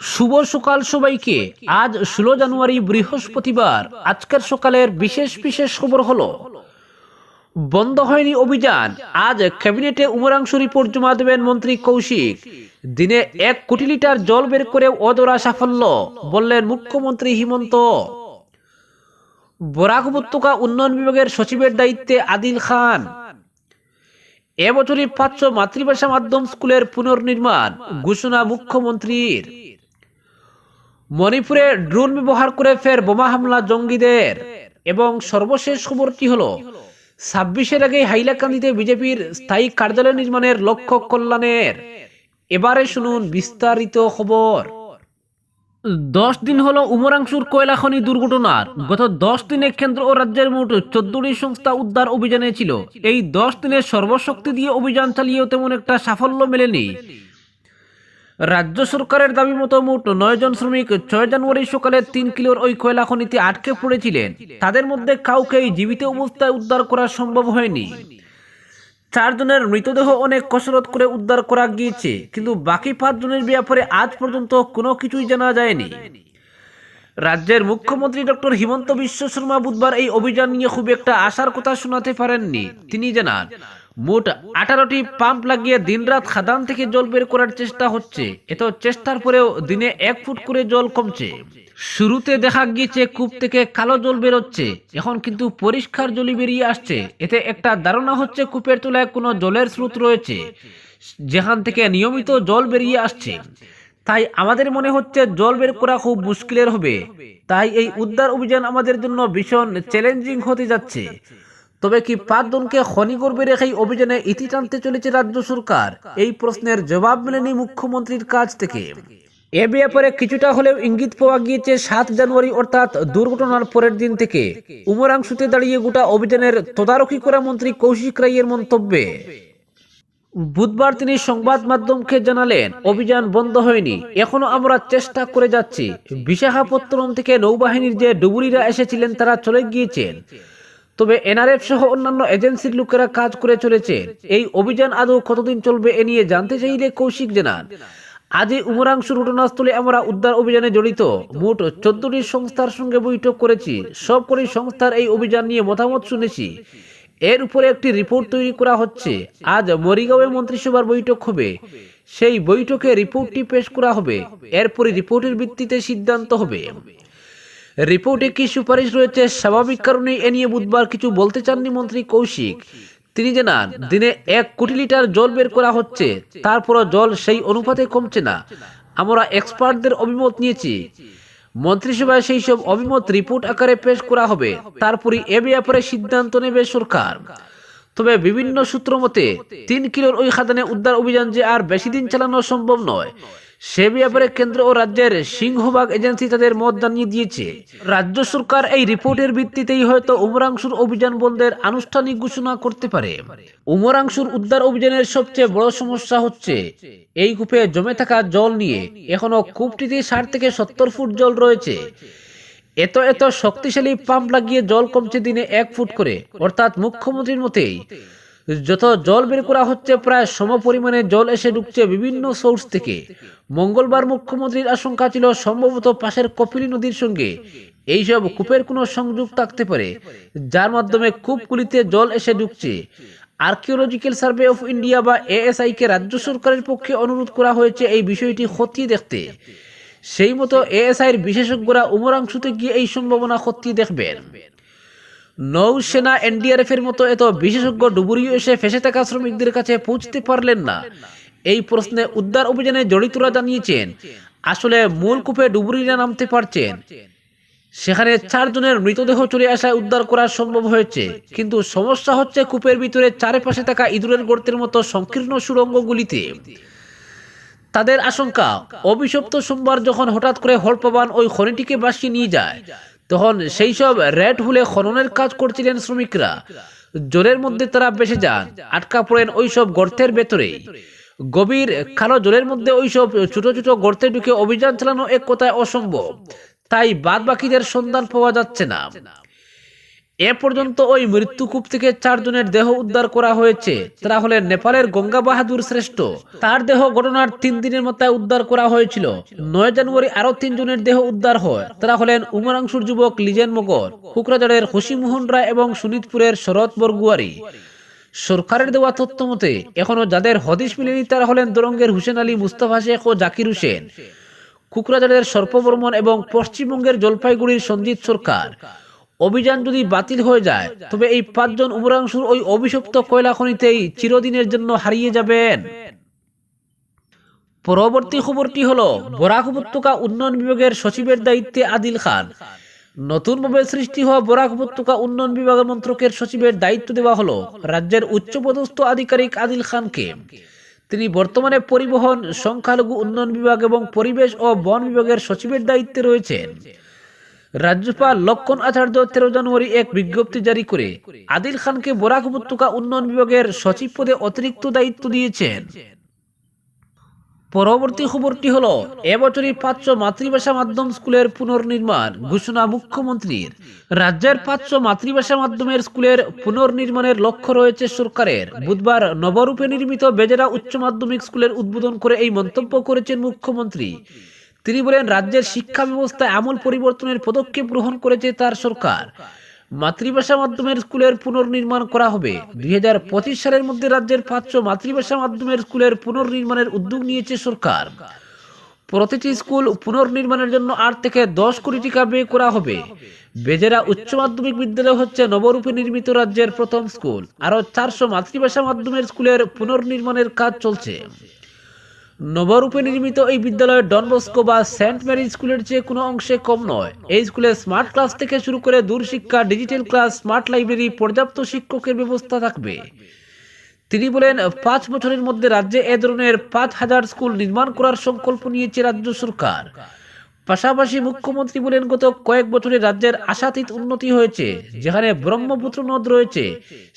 শুভ সকাল সবাইকে। আজ ষোলো জানুয়ারি বৃহস্পতিবার। আজকের সকালের বিশেষ বিশেষ খবর হলো, বন্ধ হয়নি অভিযান। আজ ক্যাবিনেটে উমরাংশ রিপোর্ট জমা দেবেন মন্ত্রী কৌশিক। দিনে এক কোটি লিটার জল বের করে অদরা সাফল্য, বললেন মুখ্যমন্ত্রী হিমন্ত। বরাক উপত্যকা উন্নয়ন বিভাগের সচিবের দায়িত্বে আদিল খান। এবছরই পাঁচশো মাতৃভাষা মাধ্যম স্কুলের পুনর্নির্মাণ, ঘোষণা মুখ্যমন্ত্রীর। মণিপুরে ড্রোন ব্যবহার করে ফের বোমা হামলা জঙ্গিদের। এবং সর্বশেষ খবরটি হলো, ছাব্বিশের আগে হাইলাকান্দিতে বিজেপির স্থায়ী কার্যালয় নির্মাণের লক্ষ্য কল্যাণের। এবারে শুনুন বিস্তারিত খবর। দশ দিন হলো উমরাংশুর কয়লা খনি দুর্ঘটনার। গত দশ দিনে কেন্দ্র ও রাজ্যের মোট চোদ্দটি সংস্থা উদ্ধার অভিযানে ছিল। এই দশ দিনে সর্বশক্তি দিয়ে অভিযান চালিয়েও তেমন একটা সাফল্য মেলেনি। রাজ্য সরকারের দাবি মতো মোট নয় জন শ্রমিক ছয় জানুয়ারি সকালে তিন কিলোর ওই কয়লা খনিতে আটকে পড়েছিলেন। তাদের মধ্যে কাউকেই জীবিত অবস্থায় উদ্ধার করা সম্ভব হয়নি। চারজনের মৃতদেহ অনেক কসরত করে উদ্ধার করা গিয়েছে, কিন্তু বাকি পাঁচজনের ব্যাপারে আজ পর্যন্ত কোনো কিছুই জানা যায়নি। রাজ্যের মুখ্যমন্ত্রী ডক্টর হিমন্ত বিশ্ব শর্মা বুধবার এই অভিযান নিয়ে খুব একটা আশার কথা শোনাতে পারেননি। তিনি জানান মোট আঠারোটি পাম্প লাগিয়ে দিনরাত খাদান থেকে জল বের করার চেষ্টা হচ্ছে। এত চেষ্টার পরেও দিনে এক ফুট করে জল কমছে। শুরুতে দেখা গিয়েছে, কূপ থেকে কালো জল বেরোচ্ছে। এখন কিন্তু পরিষ্কার জলই বেরিয়ে আসছে। এতে একটা ধারণা হচ্ছে, কূপের তলায় কোনো জলের স্রোত রয়েছে, যেখান থেকে নিয়মিত জল বেরিয়ে আসছে। তাই আমাদের মনে হচ্ছে, জল বের করা খুব মুশকিলের হবে। তাই এই উদ্ধার অভিযান আমাদের জন্য ভীষণ চ্যালেঞ্জিং হতে যাচ্ছে। তবে কি পাঁচজনকে খনি করবে রেখেই অভিযানে ইতি টানতে চলেছে রাজ্য সরকার? এই প্রশ্নের জবাব মেলেনি মুখ্যমন্ত্রীর কাছ থেকে। এ ব্যাপারে কিছুটা হলেও ইঙ্গিত পাওয়া গিয়েছে সাত জানুয়ারি অর্থাৎ দুর্ঘটনার পরের দিন থেকে। উমরাংশুতে দাঁড়িয়ে গোটা অভিযানের তদারকি করা মন্ত্রী কৌশিক রায়ের মন্তব্যে। বুধবার তিনি সংবাদ মাধ্যমকে জানালেন, অভিযান বন্ধ হয়নি, এখনও আমরা চেষ্টা করে যাচ্ছি। বিশাখাপত্তনম থেকে নৌবাহিনীর যে ডুবুরিরা এসেছিলেন তারা চলে গিয়েছেন। তবে এনআরএফ সহ অন্যান্য এজেন্সির লোকেরা কাজ করে চলেছে। এই অভিযান আদৌ কতদিন চলবে এ নিয়ে জানতে চাইলে কৌশিক জানান। আজই উমরাংশুর ঘটনাস্থলে আমরা উদ্ধার অভিযানে জড়িত। মোট চোদ্দটি সংস্থার সঙ্গে বৈঠক করেছি। সবকটি সংস্থার এই অভিযান নিয়ে মতামত শুনেছি। এর উপরে একটি রিপোর্ট তৈরি করা হচ্ছে। আজ মরিগাঁওয়ে মন্ত্রিসভার বৈঠক হবে। সেই বৈঠকে রিপোর্টটি পেশ করা হবে। এরপরে রিপোর্টের ভিত্তিতে সিদ্ধান্ত হবে। রিপোর্টে কি সুপারিশ রয়েছে স্বাভাবিক কারণে এ নিয়ে বুধবার কিছু বলতে চাননি মন্ত্রী কৌশিক। তিনি জানান, দিনে এক কোটি লিটার জল বের করা হচ্ছে, তারপরও জল সেই অনুপাতে কমছে না। আমরা এক্সপার্টদের অভিমত নিয়েছি। মন্ত্রিসভায় সেই সব অভিমত রিপোর্ট আকারে পেশ করা হবে। তারপরে এ ব্যাপারে সিদ্ধান্ত নেবে সরকার। তবে বিভিন্ন সূত্র মতে, তিন কিলোর ওই খাদানে উদ্ধার অভিযান যে আর বেশি দিন চালানো সম্ভব নয়। সে ব্যাপারে কেন্দ্র ও রাজ্যের সিংহভাগ এজেন্সি তাদের মত জানিয়ে দিয়েছে। রাজ্য সরকার এই রিপোর্টের ভিত্তিতেই হয়তো উমরাংশুর অভিযান বন্ধের আনুষ্ঠানিক ঘোষণা করতে পারে। উমরাংশুর উদ্ধার অভিযানের সবচেয়ে বড় সমস্যা হচ্ছে, এই কূপে জমে থাকা জল নিয়ে এখনও কূপটিতে ষাট থেকে সত্তর ফুট জল রয়েছে। এত এত শক্তিশালী পাম্প লাগিয়ে জল কমছে দিনে এক ফুট করে, অর্থাৎ মুখ্যমন্ত্রীর মতেই যত জল বের করা হচ্ছে, প্রায় সম পরিমাণে জল এসে ঢুকছে বিভিন্ন সোর্স থেকে। মঙ্গলবার মুখ্যমন্ত্রীর আশঙ্কা ছিল, সম্ভবত পাশের কপিলী নদীর সঙ্গে। এইসব কূপের কোনো সংযোগ থাকতে পারে, যার মাধ্যমে কূপগুলিতে জল এসে ঢুকছে। আর্কিওলজিক্যাল সার্ভে অফ ইন্ডিয়া বা এএসআই কে রাজ্য সরকারের পক্ষে অনুরোধ করা হয়েছে এই বিষয়টি খতিয়ে দেখতে। সেই মতো এএসআইয়ের বিশেষজ্ঞরা উমরাংশুতে গিয়ে এই সম্ভাবনা খতিয়ে দেখবেন। নৌসেনা এনডিআরএফ এর মতো এত বিশেষজ্ঞ ডুবুরিও এসে ফেসে থাকা শ্রমিকদের কাছে পৌঁছতে পারলেন না। এই প্রশ্নে উদ্ধার অভিযানে জড়িতরা জানিয়েছেন, আসলে মূল কূপে ডুবুরিরা নামতে পারছেন। সেখানে চারজনের মৃতদেহ চলে আসায় উদ্ধার করা সম্ভব হয়েছে, কিন্তু সমস্যা হচ্ছে কূপের ভিতরে চারিপাশে থাকা ইঁদুরের গর্তের মতো সংকীর্ণ সুড়ঙ্গগুলিতে। তাদের আশঙ্কা, অভিশপ্ত সোমবার যখন হঠাৎ করে হরপাবান ওই খনিটিকে বাসিয়ে নিয়ে যায় তখন সেই সব রেড হুলে খননের কাজ করছিলেন শ্রমিকরা। জলের মধ্যে তারা বেসে যান, আটকা পড়েন ওই সব গর্তের ভেতরেই গভীর কালো জলের মধ্যে ওই সব ছোট ছোট গর্তে ঢুকে অভিযান চালানো এক কথায় অসম্ভব। তাই বাদ বাকিদের সন্ধান পাওয়া যাচ্ছে না। এ পর্যন্ত ওই মৃত্যুকূপ থেকে চারজনের দেহ উদ্ধার করা হয়েছে। তারা হলেন নেপালের গঙ্গা বাহাদুর শ্রেষ্ঠ। তার দেহ ঘটনার তিন দিনের মাথায় উদ্ধার করা হয়েছিল। নয় জানুয়ারি আরও তিনজনের দেহ উদ্ধার হয়। তারা হলেন উমরাংশুর যুবক লিজেন মগর কুকরাজারের খুশিমোহন রায় এবং সুনিতপুরের শরৎ বরগুয়ারি। সরকারের দেওয়া তথ্য মতে, এখনও যাদের হদিশ মিলেনি তারা হলেন দরঙ্গের হুসেন আলী মুস্তাফা শেখ ও জাকির হোসেন। কুকরাজারের সর্পবর্মন এবং পশ্চিমবঙ্গের জলপাইগুড়ির সঞ্জিত সরকার। অভিযান যদি বাতিল হয়ে যায়, তবে এই পাঁচজন উমরাংশুর ওই অভিশপ্ত কয়লা খনিতেই চিরদিনের জন্য হারিয়ে যাবেন। পরবর্তী খবরটি হলো, বরাক উপত্যকা উন্নয়ন বিভাগের সচিবের দায়িত্বে আদিল খান। নতুনভাবে সৃষ্টি হওয়া বরাক উপত্যকা উন্নয়ন বিভাগের মন্ত্রকের সচিবের দায়িত্ব দেওয়া হলো রাজ্যের উচ্চপদস্থ আধিকারিক আদিল খানকে। তিনি বর্তমানে পরিবহন, সংখ্যালঘু উন্নয়ন বিভাগ এবং পরিবেশ ও বন বিভাগের সচিবের দায়িত্বে রয়েছেন। রাজ্যপাল লক্ষণ আচার্য তেরো জানুয়ারি এক বিজ্ঞপ্তি জারি করে আদিল খানকে বরাক উপত্যকা উন্নয়ন বিভাগের সচিব পদে অতিরিক্ত দায়িত্ব দিয়েছেন। পরবর্তী খবরটি হলো, এবছরই পাঁচশো মাতৃভাষা মাধ্যম স্কুলের পুনর্নির্মাণ ঘোষণা মুখ্যমন্ত্রীর। রাজ্যের পাঁচশো মাতৃভাষা মাধ্যমের স্কুলের পুনর্নির্মাণের লক্ষ্য রয়েছে সরকারের। বুধবার নবরূপে নির্মিত বেজেরা উচ্চ মাধ্যমিক স্কুলের উদ্বোধন করে এই মন্তব্য করেছেন মুখ্যমন্ত্রী। তিনি বলেন, রাজ্যের শিক্ষা ব্যবস্থায় আমূল পরিবর্তনের পদক্ষেপ গ্রহণ করেছে তার সরকার। মাতৃভাষা মাধ্যমের স্কুলের পুনর্নির্মাণ করা হবে। দুই সালের মধ্যে রাজ্যের পাঁচশো মাতৃভাষা মাধ্যমের স্কুলের পুনর্নির্মাণের উদ্যোগ নিয়েছে সরকার। প্রতিটি স্কুল পুনর্নির্মাণের জন্য আট থেকে দশ কোটি টাকা ব্যয় করা হবে। বেজেরা উচ্চ মাধ্যমিক বিদ্যালয় হচ্ছে নবরূপে নির্মিত রাজ্যের প্রথম স্কুল। আরও চারশো মাতৃভাষা মাধ্যমের স্কুলের পুনর্নির্মাণের কাজ চলছে। নবরূপে নির্মিত এই বিদ্যালয় ডনবস্কো বা সেন্ট মেরি স্কুলের চেয়ে কোনো অংশে কম নয়। এই স্কুলে স্মার্ট ক্লাস থেকে শুরু করে দূরশিক্ষা, ডিজিটাল ক্লাস, স্মার্ট লাইব্রেরি পর্যাপ্ত শিক্ষকের ব্যবস্থা থাকবে। তিনি বলেন, পাঁচ বছরের মধ্যে রাজ্যে এ ধরনের পাঁচ হাজার স্কুল নির্মাণ করার সংকল্প নিয়েছে রাজ্য সরকার। পাশাপাশি মুখ্যমন্ত্রী বলেন, গত কয়েক বছরে রাজ্যের আশাতীত উন্নতি হয়েছে, যেখানে ব্রহ্মপুত্র নদ রয়েছে,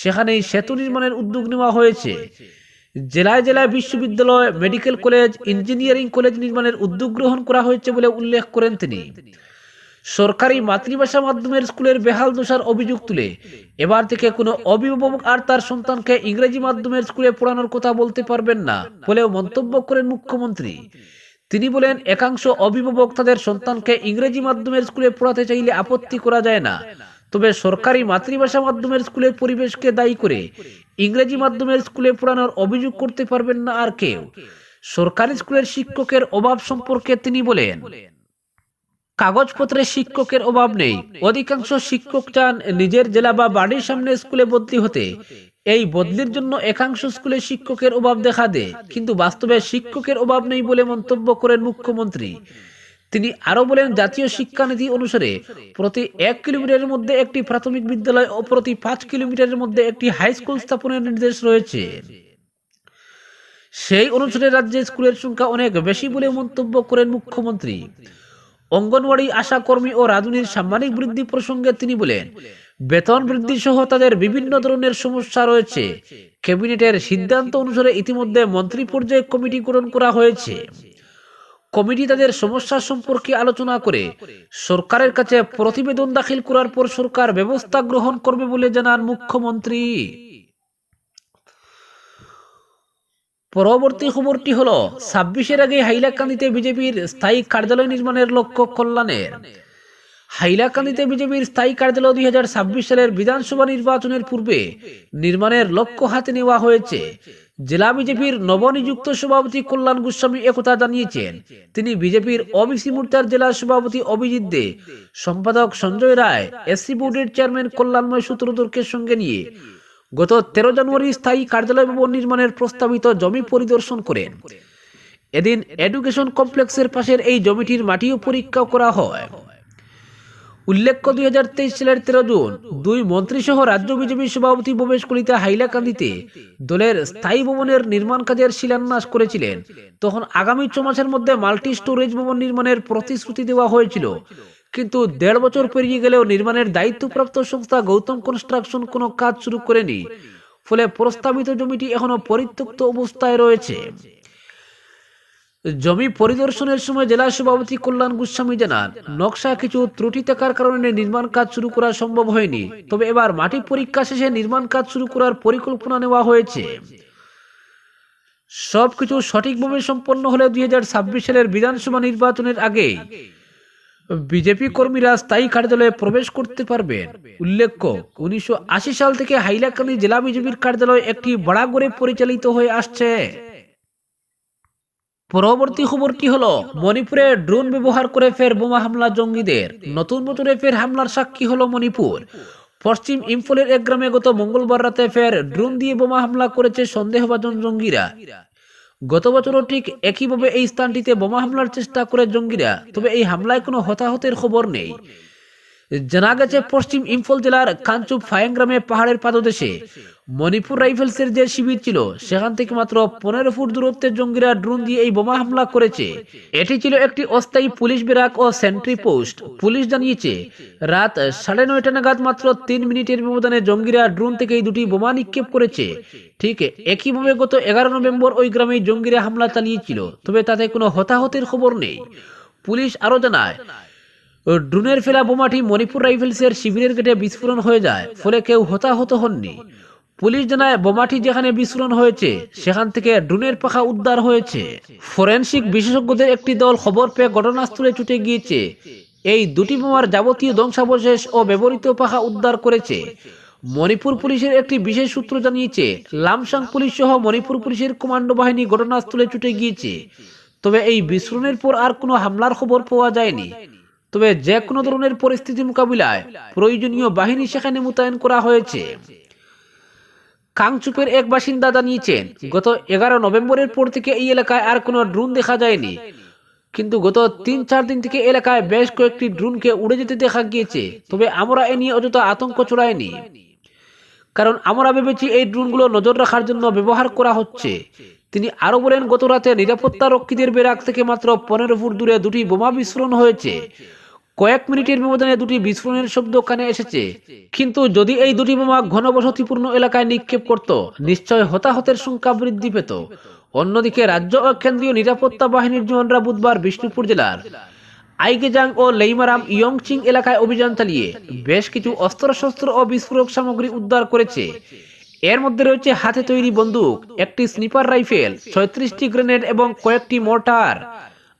সেখানেই সেতু নির্মাণের উদ্যোগ নেওয়া হয়েছে। জেলায় জেলায় বিশ্ববিদ্যালয়, মেডিকেল কলেজ, ইঞ্জিনিয়ারিং কলেজ নির্মাণের উদ্যোগ গ্রহণ করা হয়েছে বলে উল্লেখ করেন তিনি। সরকারি মাতৃভাষা মাধ্যমের স্কুলের বেহাল দোষার অভিযোগ তুলে এবার থেকে কোনো অভিভাবক আর তার সন্তানকে ইংরেজি মাধ্যমের স্কুলে পড়ানোর কথা বলতে পারবেন না বলেও মন্তব্য করেন মুখ্যমন্ত্রী। তিনি বলেন, একাংশ অভিভাবক তাদের সন্তানকে ইংরেজি মাধ্যমের স্কুলে পড়াতে চাইলে আপত্তি করা যায় না। তবে সরকারি মাতৃভাষা মাধ্যমের স্কুলের পরিবেশকে দায়ী করে ইংরেজি মাধ্যমের স্কুলে পড়ানোর অভিযোগ করতে পারবেন না আর কেউ। সরকারি স্কুলের শিক্ষকের অভাব সম্পর্কে তিনি বলেন, কাগজপত্রে শিক্ষকের অভাব নেই। অধিকাংশ শিক্ষক চান নিজের জেলা বা বাড়ির সামনে স্কুলে বদলি হতে। এই বদলির জন্য একাংশ স্কুলে শিক্ষকের অভাব দেখা দেয়। কিন্তু বাস্তবে শিক্ষকের অভাব নেই বলে মন্তব্য করেন মুখ্যমন্ত্রী। তিনি আরও বলেন, জাতীয় শিক্ষানীতি অনুসারে প্রতি এক কিলোমিটারের মধ্যে একটি প্রাথমিক বিদ্যালয় ও প্রতি পাঁচ কিলোমিটারের মধ্যে একটি হাই স্কুল স্থাপনের নির্দেশ রয়েছে। সেই অনুসারে রাজ্যে স্কুলের সংখ্যা অনেক বেশি বলে মন্তব্য করেন মুখ্যমন্ত্রী। অঙ্গনওয়াড়ি আশা কর্মী ও রাঁধুনির সাম্মানিক বৃদ্ধি প্রসঙ্গে তিনি বলেন, বেতন বৃদ্ধি সহ তাদের বিভিন্ন ধরনের সমস্যা রয়েছে। ক্যাবিনেটের সিদ্ধান্ত অনুসারে ইতিমধ্যে মন্ত্রী পর্যায়ে কমিটি গঠন করা হয়েছে। কমিটি তাদের সমস্যা সম্পর্কে আলোচনা করে সরকারের কাছে প্রতিবেদন দাখিল করার পর সরকার ব্যবস্থা গ্রহণ করবে বলে জানান মুখ্যমন্ত্রী। পরবর্তী খবরটি হলো, ছাব্বিশের আগে হাইলাকান্দিতে বিজেপির স্থায়ী কার্যালয় নির্মাণের লক্ষ্য কল্যাণের। হাইলাকান্দিতে বিজেপির স্থায়ী কার্যালয় দুই হাজার ছাব্বিশ সালের বিধানসভা নির্বাচনের পূর্বে নির্মাণের লক্ষ্য হাতে নেওয়া হয়েছে। জেলা বিজেপির নবনিযুক্ত সভাপতি কল্যাণ গোস্বামী একথা জানিয়েছেন। তিনি বিজেপির ওবিসি মোর্চার জেলা সভাপতি অভিজিৎ দে, সম্পাদক সঞ্জয় রায়, এসসি বোর্ডের চেয়ারম্যান কল্যাণময় সূত্রধরকের সঙ্গে নিয়ে গত তেরো জানুয়ারি স্থায়ী কার্যালয় ভবন নির্মাণের প্রস্তাবিত জমি পরিদর্শন করেন। এদিন এডুকেশন কমপ্লেক্সের পাশের এই জমিটির মাটিও পরীক্ষা করা হয়। উল্লেখ্য দুই হাজার তেইশ সালের তেরো জুন, দুই মন্ত্রী সহ রাজ্য বিজেপি সভাপতি ভবেশ কলিতা হাইলাকান্দিতে দলের স্থায়ী ভবনের নির্মাণ কাজের শিলান্যাস করেছিলেন। তখন আগামী ছ মাসের মধ্যে মাল্টি স্টোরেজ ভবন নির্মাণের প্রতিশ্রুতি দেওয়া হয়েছিল। কিন্তু দেড় বছর পেরিয়ে গেলেও নির্মাণের দায়িত্বপ্রাপ্ত সংস্থা গৌতম কনস্ট্রাকশন কোনো কাজ শুরু করেনি। ফলে প্রস্তাবিত জমিটি এখনও পরিত্যক্ত অবস্থায় রয়েছে। জমি পরিদর্শনের সময় জেলা সভাপতি কল্যাণ গোস্বামী জানান, নকশা কিছু ত্রুটি থাকার কারণে নির্মাণ কাজ শুরু করা সম্ভব হয়নি। তবে এবার মাটি পরীক্ষা শেষে নির্মাণ কাজ শুরু করার পরিকল্পনা নেওয়া হয়েছে। সবকিছু সঠিকভাবে সম্পন্ন হলে দুই হাজার ছাব্বিশ সালের বিধানসভা নির্বাচনের আগে বিজেপি কর্মীরা স্থায়ী কার্যালয়ে প্রবেশ করতে পারবেন। উল্লেখ্য, উনিশশো আশি সাল থেকে হাইলাকান্দি জেলা বিজেপির কার্যালয় একটি বড়াগড়ে পরিচালিত হয়ে আসছে। পরবর্তী খবরটি হলো? মণিপুরে ড্রোন ব্যবহার করে ফের বোমা হামলা জঙ্গিদের। নতুন বছরে ফের হামলার সাক্ষী হলো মণিপুর। পশ্চিম ইম্ফলের এক গ্রামে গত মঙ্গলবার রাতে ফের ড্রোন দিয়ে বোমা হামলা করেছে সন্দেহভাজন জঙ্গিরা। গত বছরও ঠিক একইভাবে এই স্থানটিতে বোমা হামলার চেষ্টা করে জঙ্গিরা, তবে এই হামলায় কোনো হতাহতের খবর নেই। জানা গেছে, পশ্চিম ইম্ফল জেলার কাঞ্চুপ ফায়াং গ্রামে পাহাড়ের পাদদেশে মণিপুর রাইফেলসের যে শিবির ছিল, সেখান থেকে মাত্র পনেরো ফুট দূরত্বের জঙ্গিরা ড্রোন দিয়ে এই বোমা হামলা করেছে। এটি ছিল একটি অস্থায়ী পুলিশ বেরাক ও সেন্ট্রি পোস্ট। পুলিশ জানিয়েছে, রাত সাড়ে নয়টা নাগাদ মাত্র তিন মিনিটের ব্যবধানে জঙ্গিরা ড্রোন থেকে এই দুটি বোমা নিক্ষেপ করেছে। ঠিক একইভাবে গত এগারো নভেম্বর ওই গ্রামে জঙ্গিরা হামলা চালিয়েছিল, তবে তাতে কোনো হতাহতের খবর নেই। পুলিশ আরও জানায়, ড্রোনের ফেলা বোমাটি মণিপুর রাইফেলসের শিবিরের গেটে বিস্ফোরণ হয়ে যায়, ফলে কেউ হতাহত হননি। পুলিশ জানায় বোমাটি যেখানে বিস্ফোরণ হয়েছে, সেখান থেকে ড্রোনের পাখা উদ্ধার হয়েছে। ফরেনসিক বিশেষজ্ঞদের একটি দল খবর পেয়ে ঘটনাস্থলে ছুটে গিয়েছে। এই দুটি বোমার যাবতীয় ধ্বংসাবশেষ ও ব্যবহৃত পাখা উদ্ধার করেছে। মণিপুর পুলিশের একটি বিশেষ সূত্র জানিয়েছে, লামসাং পুলিশ সহ মণিপুর পুলিশের কমান্ডো বাহিনী ঘটনাস্থলে ছুটে গিয়েছে। তবে এই বিস্ফোরণের পর আর কোনো হামলার খবর পাওয়া যায়নি। তবে যে কোনো ধরনের পরিস্থিতি মোকাবিলায় প্রয়োজনীয় বাহিনী সেখানে মোতায়েন করা হয়েছে। কাংচুপের এক বাসিন্দা জানিয়েছেন গত এগারো নভেম্বরের পর থেকে এই এলাকায় আর কোনো ড্রোন দেখা যায়নি। কিন্তু গত তিন চার দিন থেকে এলাকায় বেশ কয়েকটি ড্রোনকে উড়ে যেতে দেখা গিয়েছে। তবে আমরা এ নিয়ে অযথা আতঙ্ক চড়ায়নি কারণ আমরা ভেবেছি এই ড্রোনগুলো নজর রাখার জন্য ব্যবহার করা হচ্ছে। তিনি আরও বলেন, গত রাতে নিরাপত্তা রক্ষীদের বেরাক থেকে মাত্র পনেরো ফুট দূরে দুটি বোমা বিস্ফোরণ হয়েছে। কয়েক মিনিটের ব্যবধানে দুটি বিস্ফোরণের শব্দ কানে এসেছে। কিন্তু যদি এই দুটি বোমা ঘনবসতিপূর্ণ এলাকায় নিক্ষেপ করত, নিশ্চয় হতাহতের সংখ্যা বৃদ্ধি পেত। অন্যদিকে রাজ্য ও কেন্দ্রীয় নিরাপত্তা বাহিনীর জওয়ানরা বুধবার বিষ্ণুপুর জেলার আইগেজাং ও লেইমারাম ইয়ংচিং এলাকায় অভিযান চালিয়ে বেশ কিছু অস্ত্রশস্ত্র ও বিস্ফোরক সামগ্রী উদ্ধার করেছে। এর মধ্যে রয়েছে হাতে তৈরি বন্দুক, একটি স্নিপার রাইফেল, ছয়ত্রিশটি গ্রেনেড এবং কয়েকটি মোর্টার।